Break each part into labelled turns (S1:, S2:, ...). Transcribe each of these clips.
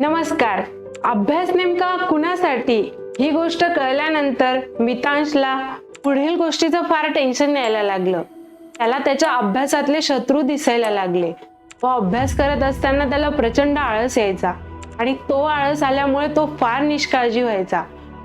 S1: नमस्कार. अभ्यास नेमका कुणासाठी? ही गोष्ट कळल्यानंतर मितांशला पुढील गोष्टीचं फार टेन्शन यायला लागलं. त्याला त्याच्या अभ्यासातले शत्रू दिसायला लागले. व अभ्यास करत असताना त्याला प्रचंड आळस यायचा आणि तो आळस आल्यामुळे तो फार निष्काळजी व्हायचा.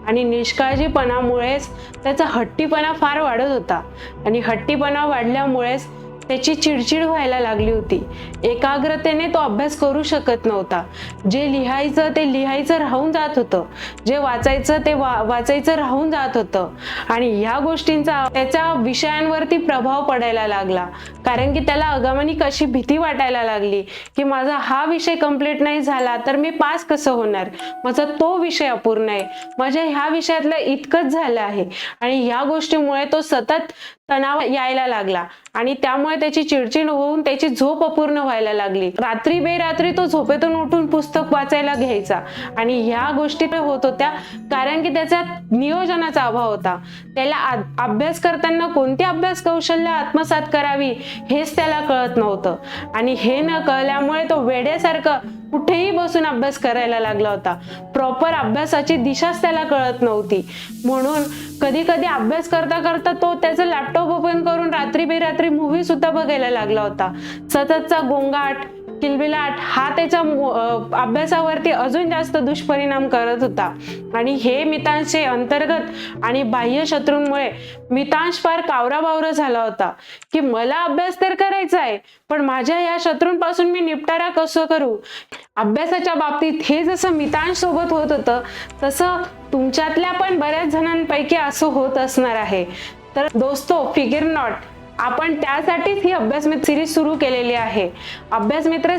S1: आणि निष्काळजीपणामुळेच त्याचा हट्टीपणा फार वाढत होता. आणि हट्टीपणा वाढल्यामुळेच त्याची चिडचिड व्हायला लागली होती. एकाग्रतेने तो अभ्यास करू शकत नव्हता. जे लिहायचं ते लिहायचं राहून जात होतं. जे वाचायचं ते वा वाचायचं राहून जात होतं. आणि ह्या गोष्टींचा त्याच्या विषयांवरती प्रभाव पडायला लागला. कारण की त्याला अगामानी कशी भीती वाटायला लागली की माझा हा विषय कंप्लीट नाही झाला तर मी पास कसं होणार? माझा तो विषय अपूर्ण आहे. माझ्या ह्या विषयातलं इतकंच झालं आहे. आणि ह्या गोष्टीमुळे तो सतत तणाव यायला लागला. आणि त्यामुळे त्याची चिडचिड होऊन त्याची झोप अपूर्ण व्हायला लागली. रात्री बेरात्री तो झोपेतून उठून पुस्तक वाचायला घ्यायचा. आणि ह्या गोष्टी होत होत्या कारण की त्याचा नियोजनाचा अभाव होता. त्याला अभ्यास करताना कोणती अभ्यास कौशल्य आत्मसात करावी हेच त्याला कळत नव्हतं. आणि हे न कळल्यामुळे तो वेड्यासारखं कुठेही बसून अभ्यास करायला लागला होता. प्रॉपर अभ्यासाची दिशाच त्याला कळत नव्हती. म्हणून कधी कधी अभ्यास करता करता तो त्याचं लॅपटॉप ओपन करून रात्री बेरात्री मूवी सुद्धा बघायला लागला होता. सततचा गोंगाट किलबिलाट हा त्याच्या अभ्यासावरती अजून जास्त दुष्परिणाम करत होता. आणि हे मितांशचे अंतर्गत आणि बाह्य शत्रूंमुळे मितांश फार कावराबावरा झाला होता. की मला अभ्यास तर करायचा आहे पण माझ्या या शत्रूंपासून मी निपटारा कसं करू? अभ्यासाच्या बाबतीत हे जसं मितांश सोबत होत होतं तसं तुमच्यातल्या पण बऱ्याच जणांपैकी असं होत असणार आहे. तर दोस्तो फिगर नॉट आपण त्यासाठीच ही अभ्यासमित्र सिरीज सुरू केलेली आहे. अभ्यास मित्र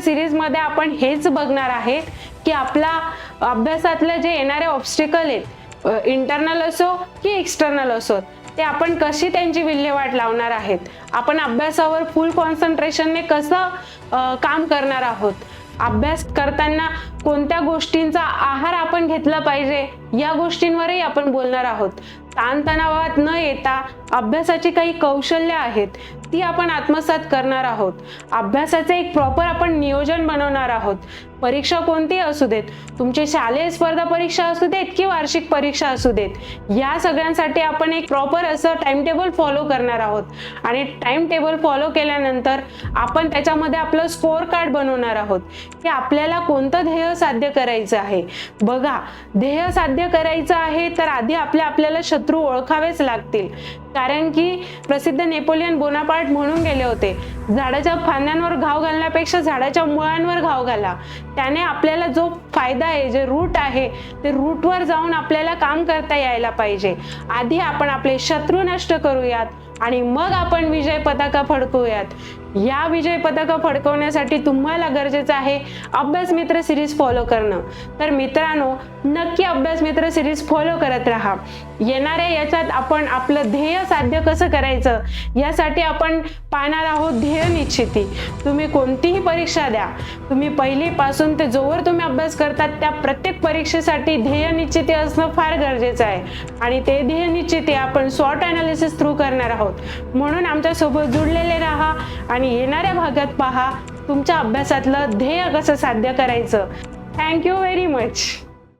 S1: आपण हेच बघणार आहेत की आपला अभ्यासातले जे येणारे ऑब्स्टिकल आहेत इंटरनल असो की एक्सटर्नल असो ते आपण कशी त्यांची विल्हेवाट लावणार आहेत? आपण अभ्यासावर फुल कॉन्सन्ट्रेशनने कसं काम करणार आहोत? अभ्यास करताना कोणत्या गोष्टींचा आहार आपण घेतला पाहिजे? या गोष्टींवरही आपण बोलणार आहोत. ताणतणावात न येता अभ्यासाची काही कौशल्य आहेत ती आपण आत्मसात करणार आहोत. अभ्यासाचे एक प्रॉपर आपण नियोजन बनवणार आहोत. परीक्षा कोणती असू देत? तुमचे शालेय स्पर्धा परीक्षा असू देत की वार्षिक परीक्षा असू देत? या सगळ्यांसाठी आपण एक प्रॉपर असं टाइम टेबल फॉलो करणार आहोत. आणि टाइम टेबल फॉलो केल्यानंतर आपण त्याच्यामध्ये आपलं स्कोअर कार्ड बनवणार आहोत. की आपल्याला कोणतं ध्येय साध्य करायचं आहे? बघा ध्येय साध्य करायचं आहे तर आधी आपल्या आपल्याला शत्रू ओळखावेच लागतील. कारण की प्रसिद्ध नेपोलियन बोनापार्ट म्हणून गेले होते. झाडाच्या फांद्यांवर घाव घालण्यापेक्षा झाडाच्या मुळांवर घाव घाला. त्याने आपल्याला जो फायदा आहे जे रूट आहे ते रूटवर जाऊन आपल्याला काम करता यायला पाहिजे. आधी आपण आपले शत्रू नष्ट करूयात आणि मग आपण विजय पताका फडकवूयात या विजय पताका फडकवण्यासाठी तुम्हाला गरजेचं आहे अभ्यास मित्र सिरीज फॉलो करणं. तर मित्रांनो नक्की अभ्यास मित्र सिरीज फॉलो करत राहा. येणाऱ्या याच्यात आपण आपलं ध्येय साध्य कसं करायचं? यासाठी आपण पाहणार आहोत ध्येय निश्चिती. तुम्ही कोणतीही परीक्षा द्या. तुम्ही पहिलीपासून ते जोवर तुम्ही अभ्यास करतात त्या प्रत्येक परीक्षेसाठी ध्येय निश्चिती असणं फार गरजेचं आहे. आणि ते ध्येय निश्चिती आपण स्वॉट अनालिसिस थ्रू करणार आहोत. म्हणून आमच्यासोबत जुडलेले राहा आणि येणाऱ्या भागात पहा तुमच्या अभ्यासातलं ध्येय कसं साध्य करायचं. Thank you very much